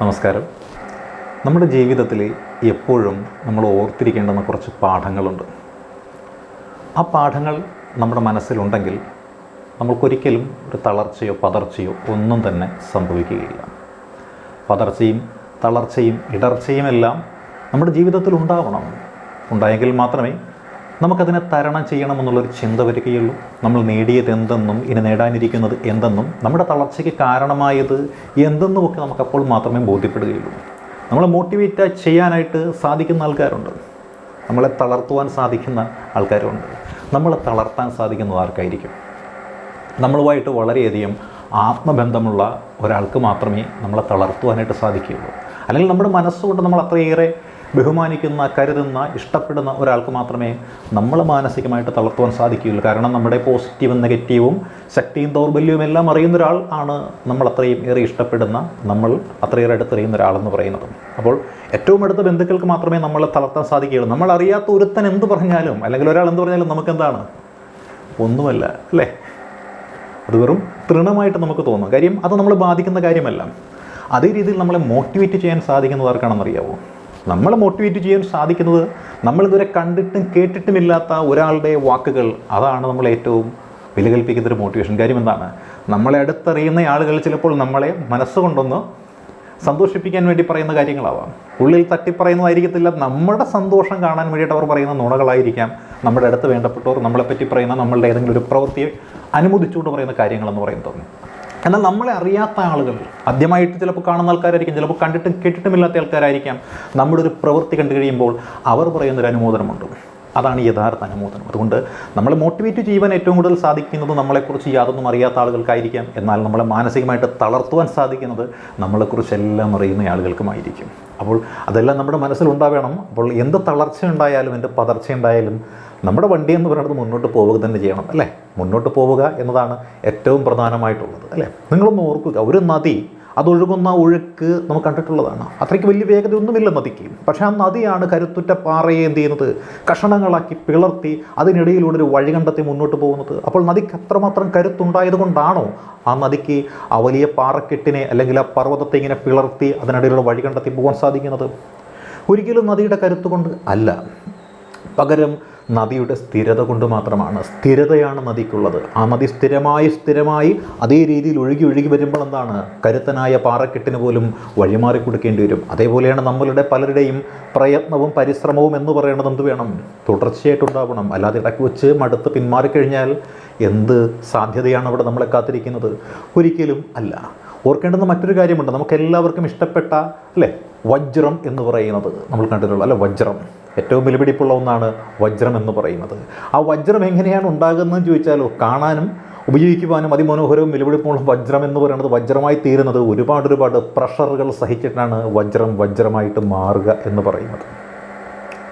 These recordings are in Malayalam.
നമസ്കാരം. നമ്മുടെ ജീവിതത്തിൽ എപ്പോഴും നമ്മൾ ഓർത്തിരിക്കേണ്ടുന്ന കുറച്ച് പാഠങ്ങളുണ്ട്. ആ പാഠങ്ങൾ നമ്മുടെ മനസ്സിലുണ്ടെങ്കിൽ നമ്മൾക്കൊരിക്കലും ഒരു തളർച്ചയോ പതർച്ചയോ ഒന്നും തന്നെ സംഭവിക്കുകയില്ല. പതർച്ചയും തളർച്ചയും ഇടർച്ചയുമെല്ലാം നമ്മുടെ ജീവിതത്തിൽ ഉണ്ടാവണം ഉണ്ടായെങ്കിൽ മാത്രമേ നമുക്കതിനെ തരണം ചെയ്യണമെന്നുള്ളൊരു ചിന്ത വരികയുള്ളൂ. നമ്മൾ നേടിയത് എന്തെന്നും ഇനി നേടാനിരിക്കുന്നത് എന്തെന്നും നമ്മുടെ തളർച്ചയ്ക്ക് കാരണമായത് എന്തെന്നുമൊക്കെ നമുക്കപ്പോൾ മാത്രമേ ബോധ്യപ്പെടുകയുള്ളൂ. നമ്മളെ മോട്ടിവേറ്റ് ചെയ്യാനായിട്ട് സാധിക്കുന്ന ആൾക്കാരുണ്ട്. നമ്മളെ തളർത്തുവാൻ സാധിക്കുന്ന ആൾക്കാരുണ്ട്. നമ്മളെ തളർത്താൻ സാധിക്കുന്നത് ആർക്കായിരിക്കും? നമ്മളുമായിട്ട് വളരെയധികം ആത്മബന്ധമുള്ള ഒരാൾക്ക് മാത്രമേ നമ്മളെ തളർത്തുവാനായിട്ട് സാധിക്കുകയുള്ളൂ. അല്ലെങ്കിൽ നമ്മുടെ മനസ്സുകൊണ്ട് നമ്മൾ അത്രയേറെ ബഹുമാനിക്കുന്ന കരുതുന്ന ഇഷ്ടപ്പെടുന്ന ഒരാൾക്ക് മാത്രമേ നമ്മൾ മാനസികമായിട്ട് തളർത്തുവാൻ സാധിക്കുകയുള്ളൂ. കാരണം നമ്മുടെ പോസിറ്റീവും നെഗറ്റീവും ശക്തിയും ദൗർബല്യവും എല്ലാം അറിയുന്ന ഒരാൾ ആണ് നമ്മൾ അത്രയും ഏറെ ഇഷ്ടപ്പെടുന്ന നമ്മൾ അത്രയേറെ അടുത്തറിയുന്ന ഒരാളെന്ന് പറയുന്നത്. അപ്പോൾ ഏറ്റവും അടുത്ത ബന്ധുക്കൾക്ക് മാത്രമേ നമ്മളെ തളർത്താൻ സാധിക്കുകയുള്ളൂ. നമ്മൾ അറിയാത്ത ഒരുത്തൻ എന്ത് പറഞ്ഞാലും അല്ലെങ്കിൽ ഒരാൾ എന്ത് പറഞ്ഞാലും നമുക്കെന്താണ് ഒന്നുമല്ല അല്ലേ? അത് വെറും തൃണമായിട്ട് നമുക്ക് തോന്നും. കാര്യം അത് നമ്മൾ ബാധിക്കുന്ന കാര്യമല്ല. അതേ രീതിയിൽ നമ്മളെ മോട്ടിവേറ്റ് ചെയ്യാൻ സാധിക്കുന്നത് ആർക്കാണെന്നറിയാവോ? നമ്മളെ മോട്ടിവേറ്റ് ചെയ്യാൻ സാധിക്കുന്നത് നമ്മളിതുവരെ കണ്ടിട്ടും കേട്ടിട്ടുമില്ലാത്ത ഒരാളുടെ വാക്കുകൾ. അതാണ് നമ്മൾ ഏറ്റവും വിലകൽപ്പിക്കുന്ന ഒരു മോട്ടിവേഷൻ കാര്യം എന്താണ്? നമ്മളെ അടുത്തറിയുന്ന ആളുകൾ ചിലപ്പോൾ നമ്മളെ മനസ്സുകൊണ്ടൊന്ന് സന്തോഷിപ്പിക്കാൻ വേണ്ടി പറയുന്ന കാര്യങ്ങളാവാം. ഉള്ളിൽ തട്ടിപ്പറയുന്നതായിരിക്കത്തില്ല. നമ്മുടെ സന്തോഷം കാണാൻ വേണ്ടിയിട്ട് അവർ പറയുന്ന നുണകളായിരിക്കാം. നമ്മുടെ അടുത്ത് വേണ്ടപ്പെട്ടവർ നമ്മളെപ്പറ്റി പറയുന്ന നമ്മളുടെ ഏതെങ്കിലും ഒരു പ്രവൃത്തിയെ അനുമോദിച്ചുകൊണ്ട് പറയുന്ന കാര്യങ്ങളെന്ന് പറയുന്നത്. എന്നാൽ നമ്മളെ അറിയാത്ത ആളുകൾ ആദ്യമായിട്ട് ചിലപ്പോൾ കാണുന്ന ആൾക്കാരായിരിക്കും ചിലപ്പോൾ കണ്ടിട്ടും കേട്ടിട്ടുമില്ലാത്ത ആൾക്കാരായിരിക്കാം. നമ്മുടെ ഒരു പ്രവൃത്തി കണ്ടു കഴിയുമ്പോൾ അവർ പറയുന്നൊരു അനുമോദനമുണ്ട്. അതാണ് യഥാർത്ഥ അനുമോദനം. അതുകൊണ്ട് നമ്മളെ മോട്ടിവേറ്റ് ചെയ്യുവാൻ ഏറ്റവും കൂടുതൽ സാധിക്കുന്നത് നമ്മളെക്കുറിച്ച് യാതൊന്നും അറിയാത്ത ആളുകൾക്കായിരിക്കാം. എന്നാൽ നമ്മളെ മാനസികമായിട്ട് തളർത്തുവാൻ സാധിക്കുന്നത് നമ്മളെക്കുറിച്ചെല്ലാം അറിയുന്ന ആളുകൾക്കുമായിരിക്കും. അപ്പോൾ അതെല്ലാം നമ്മുടെ മനസ്സിലുണ്ടാവണം. അപ്പോൾ എന്ത് തളർച്ച ഉണ്ടായാലും എന്ത് പതർച്ച ഉണ്ടായാലും നമ്മുടെ വണ്ടി എന്ന് പറയുന്നത് മുന്നോട്ട് പോവുക തന്നെ ചെയ്യണം അല്ലേ? മുന്നോട്ട് പോവുക എന്നതാണ് ഏറ്റവും പ്രധാനമായിട്ടുള്ളത് അല്ലേ? നിങ്ങളൊന്ന് ഓർക്കുക ഒരു നദി അതൊഴുകുന്ന ഒഴുക്ക് നമുക്ക് കണ്ടിട്ടുള്ളതാണ്. അത്രയ്ക്ക് വലിയ വേഗതയൊന്നുമില്ല നദിക്ക്. പക്ഷേ ആ നദിയാണ് കരുത്തുറ്റ പാറയെ എന്ത് ചെയ്യുന്നത്? കഷണങ്ങളാക്കി പിളർത്തി അതിനിടയിലൂടെ ഒരു വഴി കണ്ടെത്തി മുന്നോട്ട് പോകുന്നത്. അപ്പോൾ നദിക്ക് അത്രമാത്രം കരുത്തുണ്ടായത് കൊണ്ടാണോ ആ നദിക്ക് ആ വലിയ പാറക്കെട്ടിനെ അല്ലെങ്കിൽ ആ പർവതത്തെ ഇങ്ങനെ പിളർത്തി അതിനിടയിലൂടെ വഴി കണ്ടെത്തി പോകാൻ സാധിക്കുന്നത്? ഒരിക്കലും നദിയുടെ കരുത്ത് കൊണ്ട് അല്ല. പകരം നദിയുടെ സ്ഥിരത കൊണ്ട് മാത്രമാണ്. സ്ഥിരതയാണ് നദിക്കുള്ളത്. ആ നദി സ്ഥിരമായി സ്ഥിരമായി അതേ രീതിയിൽ ഒഴുകി ഒഴുകി വരുമ്പോൾ എന്താണ്? കരുത്തനായ പാറക്കെട്ടിന് പോലും വഴിമാറി കൊടുക്കേണ്ടി വരും. അതേപോലെയാണ് നമ്മളുടെ പലരുടെയും പ്രയത്നവും പരിശ്രമവും എന്ന് പറയുന്നത് എന്ത് വേണം? തുടർച്ചയായിട്ടുണ്ടാവണം അല്ലാതെ ഇടയ്ക്ക് വെച്ച് മടുത്ത് പിന്മാറിക്കഴിഞ്ഞാൽ എന്ത് സാധ്യതയാണ് അവിടെ നമ്മളെ കാത്തിരിക്കുന്നത്? ഒരിക്കലും അല്ല. ഓർക്കേണ്ടുന്ന മറ്റൊരു കാര്യമുണ്ട്. നമുക്ക് എല്ലാവർക്കും ഇഷ്ടപ്പെട്ട അല്ലേ? വജ്രം എന്ന് പറയുന്നത്. നമ്മൾ കണ്ടിട്ടുള്ളൂ അല്ലെ? വജ്രം. ഏറ്റവും വിലപിടിപ്പുള്ള ഒന്നാണ് വജ്രം എന്ന് പറയുന്നത്. ആ വജ്രം എങ്ങനെയാണ് ഉണ്ടാകുന്നതെന്ന് ചോദിച്ചാലോ കാണാനും ഉപയോഗിക്കുവാനും അതിമനോഹരവും വിലപിടിപ്പുള്ള വജ്രം എന്ന് പറയുന്നത് വജ്രമായി തീരുന്നത് ഒരുപാട് ഒരുപാട് പ്രഷറുകൾ സഹിച്ചിട്ടാണ് വജ്രം വജ്രമായിട്ട് മാറുക എന്ന് പറയുന്നത്.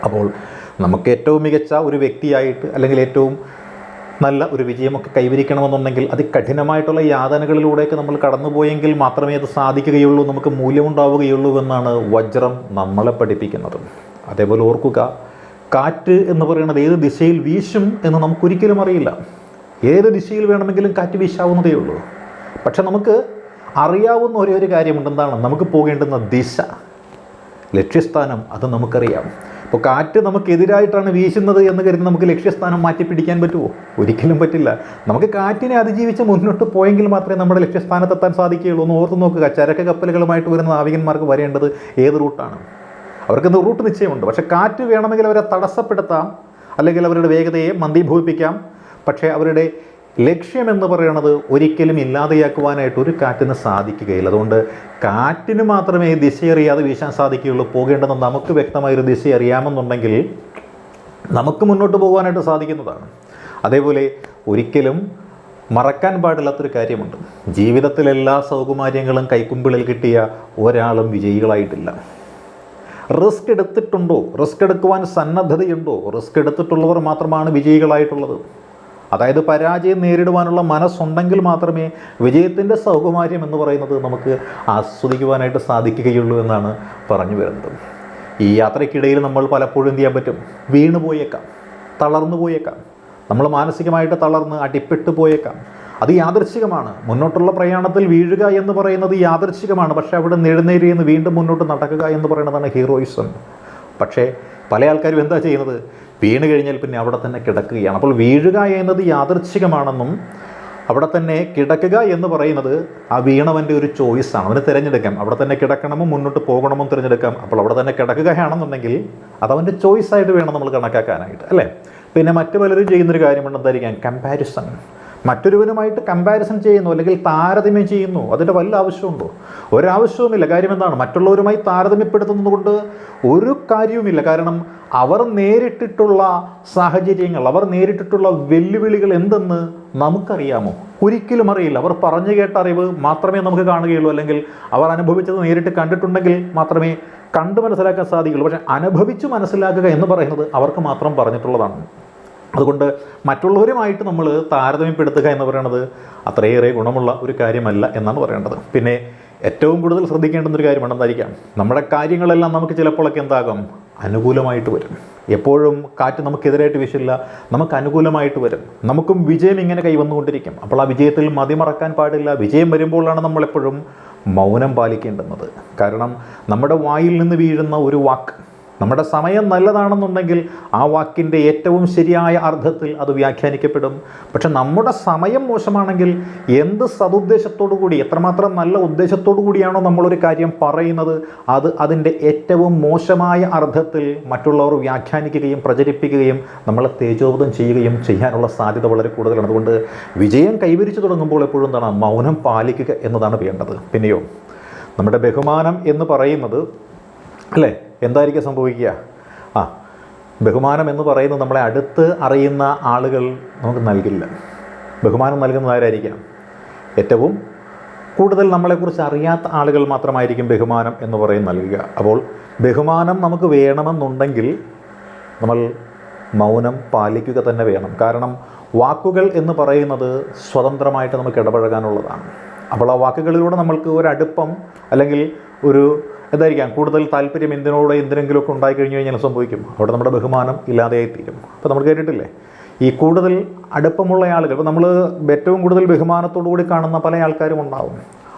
അപ്പോൾ നമുക്ക് ഏറ്റവും മികച്ച ഒരു വ്യക്തിയായിട്ട് അല്ലെങ്കിൽ ഏറ്റവും നല്ല ഒരു വിജയമൊക്കെ കൈവരിക്കണമെന്നുണ്ടെങ്കിൽ അതികഠിനമായിട്ടുള്ള യാതനകളിലൂടെയൊക്കെ നമ്മൾ കടന്നുപോയെങ്കിൽ മാത്രമേ അത് സാധിക്കുകയുള്ളൂ നമുക്ക് മൂല്യമുണ്ടാവുകയുള്ളൂ എന്നാണ് വജ്രം നമ്മളെ പഠിപ്പിക്കുന്നത്. അതേപോലെ ഓർക്കുക കാറ്റ് എന്ന് പറയുന്നത് ഏത് ദിശയിൽ വീശും എന്ന് നമുക്കൊരിക്കലും അറിയില്ല. ഏത് ദിശയിൽ വേണമെങ്കിലും കാറ്റ് വീശാവുന്നതേ ഉള്ളൂ. പക്ഷെ നമുക്ക് അറിയാവുന്ന ഒരേ ഒരു കാര്യമുണ്ട്. എന്താണ്? നമുക്ക് പോകേണ്ടുന്ന ദിശ. ലക്ഷ്യസ്ഥാനം അത് നമുക്കറിയാം. അപ്പോൾ കാറ്റ് നമുക്കെതിരായിട്ടാണ് വീശുന്നത് എന്ന് കരുതി നമുക്ക് ലക്ഷ്യസ്ഥാനം മാറ്റി പിടിക്കാൻ പറ്റുമോ? ഒരിക്കലും പറ്റില്ല. നമുക്ക് കാറ്റിനെ അതിജീവിച്ച് മുന്നോട്ട് പോയെങ്കിൽ മാത്രമേ നമ്മുടെ ലക്ഷ്യസ്ഥാനത്തെത്താൻ സാധിക്കുകയുള്ളൂ. ഒന്ന് ഓർത്ത് നോക്കുക. ചരക്ക് കപ്പലുകളുമായിട്ട് വരുന്ന നാവികന്മാർക്ക് വരേണ്ടത് ഏത് റൂട്ടാണ്? അവർക്ക് റൂട്ട് നിശ്ചയമുണ്ട്. പക്ഷേ കാറ്റ് വേണമെങ്കിൽ അവരെ തടസ്സപ്പെടുത്താം. അല്ലെങ്കിൽ അവരുടെ വേഗതയെ മന്ദീഭവിപ്പിക്കാം. പക്ഷേ അവരുടെ ലക്ഷ്യം എന്ന് പറയുന്നത് ഒരിക്കലും ഇല്ലാതെയാക്കുവാനായിട്ട് ഒരു കാറ്റിന് സാധിക്കുകയില്ല. അതുകൊണ്ട് കാറ്റിന് മാത്രമേ ദിശയറിയാതെ വീശാൻ സാധിക്കുകയുള്ളൂ. പോകേണ്ടതെന്ന് നമുക്ക് വ്യക്തമായൊരു ദിശ അറിയാമെന്നുണ്ടെങ്കിൽ നമുക്ക് മുന്നോട്ട് പോകാനായിട്ട് സാധിക്കുന്നതാണ്. അതേപോലെ ഒരിക്കലും മറക്കാൻ പാടില്ലാത്തൊരു കാര്യമുണ്ട്. ജീവിതത്തിലെല്ലാ സൗകുമാര്യങ്ങളും കൈക്കുമ്പിളിൽ കിട്ടിയ ഒരാളും വിജയികളായിട്ടില്ല. റിസ്ക് എടുത്തിട്ടുണ്ടോ? റിസ്ക് എടുക്കുവാൻ സന്നദ്ധതയുണ്ടോ? റിസ്ക് എടുത്തിട്ടുള്ളവർ മാത്രമാണ് വിജയികളായിട്ടുള്ളത്. അതായത് പരാജയം നേരിടുവാനുള്ള മനസ്സുണ്ടെങ്കിൽ മാത്രമേ വിജയത്തിന്റെ സൗകുമാര്യം എന്ന് പറയുന്നത് നമുക്ക് ആസ്വദിക്കുവാനായിട്ട് സാധിക്കുകയുള്ളൂ എന്നാണ് പറഞ്ഞു വരുന്നത്. ഈ യാത്രയ്ക്കിടയിൽ നമ്മൾ പലപ്പോഴും എന്ത് ചെയ്യാൻ പറ്റും? വീണു പോയേക്കാം തളർന്നു പോയേക്കാം നമ്മൾ മാനസികമായിട്ട് തളർന്ന് അടിപ്പെട്ടു പോയേക്കാം. അത് യാദർശികമാണ് മുന്നോട്ടുള്ള പ്രയാണത്തിൽ വീഴുക എന്ന് പറയുന്നത് യാദർശികമാണ് പക്ഷേ അവിടെ നെഴുന്നേരി എന്ന് വീണ്ടും മുന്നോട്ട് നടക്കുക എന്ന് പറയുന്നതാണ് ഹീറോയിസം. പക്ഷേ പല ആൾക്കാരും എന്താ ചെയ്യുന്നത്? വീണ് കഴിഞ്ഞാൽ പിന്നെ അവിടെ തന്നെ കിടക്കുകയാണ്. അപ്പോൾ വീഴുക എന്നത് യാദൃച്ഛികമാണെന്നും അവിടെ തന്നെ കിടക്കുക എന്ന് പറയുന്നത് ആ വീണവന്റെ ഒരു ചോയ്സാണ് അവന് തിരഞ്ഞെടുക്കാം. അവിടെ തന്നെ കിടക്കണമോ മുന്നോട്ട് പോകണമോ തിരഞ്ഞെടുക്കാം. അപ്പോൾ അവിടെ തന്നെ കിടക്കുകയാണെന്നുണ്ടെങ്കിൽ അതവന്റെ ചോയ്സായിട്ട് വേണം നമ്മൾ കണക്കാക്കാനായിട്ട് അല്ലേ? പിന്നെ മറ്റു പലരും ചെയ്യുന്നൊരു കാര്യമുണ്ട്. എന്തായിരിക്കാം? കമ്പാരിസൺ മറ്റൊരുവനുമായിട്ട് കമ്പാരിസൺ ചെയ്യുന്നു അല്ലെങ്കിൽ താരതമ്യം ചെയ്യുന്നു. അതിന്റെ വല്ല ആവശ്യമുണ്ടോ ഒരാവശ്യവുമില്ല. കാര്യം എന്താണ്? മറ്റുള്ളവരുമായി താരതമ്യപ്പെടുത്തുന്നത് കൊണ്ട് ഒരു കാര്യവുമില്ല. കാരണം അവർ നേരിട്ടിട്ടുള്ള സാഹചര്യങ്ങൾ അവർ നേരിട്ടിട്ടുള്ള വെല്ലുവിളികൾ എന്തെന്ന് നമുക്കറിയാമോ? ഒരിക്കലും അറിയില്ല. അവർ പറഞ്ഞു കേട്ട അറിവ് മാത്രമേ നമുക്ക് കാണുകയുള്ളൂ. അല്ലെങ്കിൽ അവർ അനുഭവിച്ചത് നേരിട്ട് കണ്ടിട്ടുണ്ടെങ്കിൽ മാത്രമേ കണ്ടു മനസ്സിലാക്കാൻ സാധിക്കുള്ളൂ പക്ഷേ അനുഭവിച്ചു മനസ്സിലാക്കുക എന്ന് പറയുന്നത് അവർക്ക് മാത്രം പറഞ്ഞിട്ടുള്ളതാണ്. അതുകൊണ്ട് മറ്റുള്ളവരുമായിട്ട് നമ്മൾ താരതമ്യപ്പെടുത്തുക എന്ന് പറയുന്നത് അത്രയേറെ ഗുണമുള്ള ഒരു കാര്യമല്ല എന്നാണ് പറയേണ്ടത്. പിന്നെ ഏറ്റവും കൂടുതൽ ശ്രദ്ധിക്കേണ്ടുന്ന ഒരു കാര്യം എന്തായിരിക്കാം? നമ്മുടെ കാര്യങ്ങളെല്ലാം നമുക്ക് ചിലപ്പോഴൊക്കെ എന്താകും? അനുകൂലമായിട്ട് വരും. എപ്പോഴും കാറ്റ് നമുക്കെതിരായിട്ട് വീശില്ല. നമുക്ക് അനുകൂലമായിട്ട് വരും. നമുക്കും വിജയം ഇങ്ങനെ കൈവന്നുകൊണ്ടിരിക്കും. അപ്പോൾ ആ വിജയത്തിൽ മതിമറക്കാൻ പാടില്ല. വിജയം വരുമ്പോഴാണ് നമ്മളെപ്പോഴും മൗനം പാലിക്കേണ്ടുന്നത്. കാരണം നമ്മുടെ വായിൽ നിന്ന് വീഴുന്ന ഒരു വാക്ക് നമ്മുടെ സമയം നല്ലതാണെന്നുണ്ടെങ്കിൽ ആ വാക്കിന്റെ ഏറ്റവും ശരിയായ അർത്ഥത്തിൽ അത് വ്യാഖ്യാനിക്കപ്പെടും. പക്ഷെ നമ്മുടെ സമയം മോശമാണെങ്കിൽ എന്ത് സതുദ്ദേശത്തോടു കൂടി എത്രമാത്രം നല്ല ഉദ്ദേശത്തോടു കൂടിയാണോ നമ്മളൊരു കാര്യം പറയുന്നത് അത് അതിന്റെ ഏറ്റവും മോശമായ അർത്ഥത്തിൽ മറ്റുള്ളവർ വ്യാഖ്യാനിക്കുകയും പ്രചരിപ്പിക്കുകയും നമ്മളെ തേജോവധം ചെയ്യുകയും ചെയ്യാനുള്ള സാധ്യത വളരെ കൂടുതലാണ്. അതുകൊണ്ട് വിജയം കൈവരിച്ചു തുടങ്ങുമ്പോൾ എപ്പോഴും എന്താണ് മൗനം പാലിക്കുക എന്നതാണ് വേണ്ടത്. പിന്നെയോ നമ്മുടെ ബഹുമാനം എന്ന് പറയുന്നത് അല്ലേ? എന്തായിരിക്കും സംഭവിക്കുക? ആ ബഹുമാനം എന്ന് പറയുന്നത് നമ്മളെ അടുത്ത് അറിയുന്ന ആളുകൾ നമുക്ക് നൽകില്ല. ബഹുമാനം നൽകുന്നത് ആരായിരിക്കാം ഏറ്റവും കൂടുതൽ നമ്മളെക്കുറിച്ച് അറിയാത്ത ആളുകൾ മാത്രമായിരിക്കും ബഹുമാനം എന്ന് പറയും നൽകുക. അപ്പോൾ ബഹുമാനം നമുക്ക് വേണമെന്നുണ്ടെങ്കിൽ നമ്മൾ മൗനം പാലിക്കുക തന്നെ വേണം. കാരണം വാക്കുകൾ എന്ന് പറയുന്നത് സ്വതന്ത്രമായിട്ട് നമുക്ക് ഇടപഴകാനുള്ളതാണ്. അപ്പോൾ ആ വാക്കുകളിലൂടെ നമ്മൾക്ക് ഒരു അടുപ്പം അല്ലെങ്കിൽ ഒരു എന്തായിരിക്കാം? കൂടുതൽ താല്പര്യം എന്തിനോട് എന്തിനെങ്കിലുമൊക്കെ ഉണ്ടായി കഴിഞ്ഞു കഴിഞ്ഞാൽ സംഭവിക്കും. അവിടെ നമ്മുടെ ബഹുമാനം ഇല്ലാതെയായി തീരും അപ്പോൾ നമ്മൾ കേട്ടിട്ടില്ലേ? ഈ കൂടുതൽ അടുപ്പമുള്ള ആളുകൾ ഇപ്പോൾ നമ്മൾ ഏറ്റവും കൂടുതൽ ബഹുമാനത്തോടു കൂടി കാണുന്ന പല ആൾക്കാരും ഉണ്ടാവും.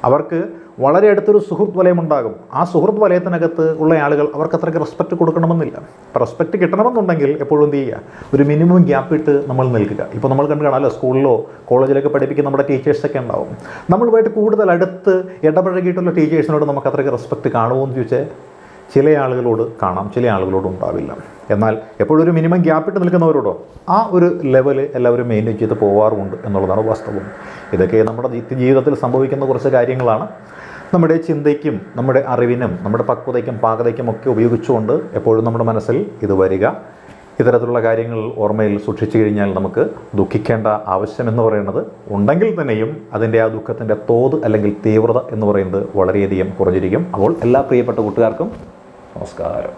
അവർക്ക് വളരെ അടുത്തൊരു സുഹൃത്ത് വലയമുണ്ടാകും. ആ സുഹൃത്ത് വലയത്തിനകത്ത് ഉള്ള ആളുകൾ അവർക്ക് അത്രയ്ക്ക് റെസ്പെക്റ്റ് കൊടുക്കണമെന്നില്ല. അപ്പോൾ റെസ്പെക്റ്റ് കിട്ടണമെന്നുണ്ടെങ്കിൽ എപ്പോഴും എന്ത് ചെയ്യുക? ഒരു മിനിമം ഗ്യാപ്പ് ഇട്ട് നമ്മൾ നിൽക്കുക. ഇപ്പോൾ നമ്മൾ കണ്ടു കാണാമല്ലോ സ്കൂളിലോ കോളേജിലൊക്കെ പഠിപ്പിക്കുന്ന നമ്മുടെ ടീച്ചേഴ്സൊക്കെ ഉണ്ടാവും. നമ്മളുമായിട്ട് കൂടുതൽ അടുത്ത് ഇടപഴകിയിട്ടുള്ള ടീച്ചേഴ്സിനോട് നമുക്ക് അത്രയ്ക്ക് റെസ്പെക്റ്റ് കാണുമോ എന്ന് ചോദിച്ചാൽ ചില ആളുകളോട് കാണാം ചില ആളുകളോട് ഉണ്ടാവില്ല. എന്നാൽ എപ്പോഴും ഒരു മിനിമം ഗ്യാപ്പിട്ട് നിൽക്കുന്നവരോടോ ആ ഒരു ലെവൽ എല്ലാവരും മെയിന്റെയിൻ ചെയ്ത് പോവാറുമുണ്ട് എന്നുള്ളതാണ് വാസ്തവം. ഇതൊക്കെ നമ്മുടെ ജീവിതത്തിൽ സംഭവിക്കുന്ന കുറച്ച് കാര്യങ്ങളാണ്. നമ്മുടെ ചിന്തയ്ക്കും നമ്മുടെ അറിവിനും നമ്മുടെ പക്വതയ്ക്കും പാകതയ്ക്കും ഒക്കെ ഉപയോഗിച്ചുകൊണ്ട് എപ്പോഴും നമ്മുടെ മനസ്സിൽ ഇത് വരിക. ഇത്തരത്തിലുള്ള കാര്യങ്ങൾ ഓർമ്മയിൽ സൂക്ഷിച്ചു കഴിഞ്ഞാൽ നമുക്ക് ദുഃഖിക്കേണ്ട ആവശ്യമെന്ന് പറയുന്നത് ഉണ്ടെങ്കിൽ തന്നെയും അതിന്റെ ആ ദുഃഖത്തിന്റെ തോത് അല്ലെങ്കിൽ തീവ്രത എന്ന് പറയുന്നത് വളരെയധികം കുറഞ്ഞിരിക്കും. അപ്പോൾ എല്ലാ പ്രിയപ്പെട്ട കൂട്ടുകാർക്കും നമസ്കാരം.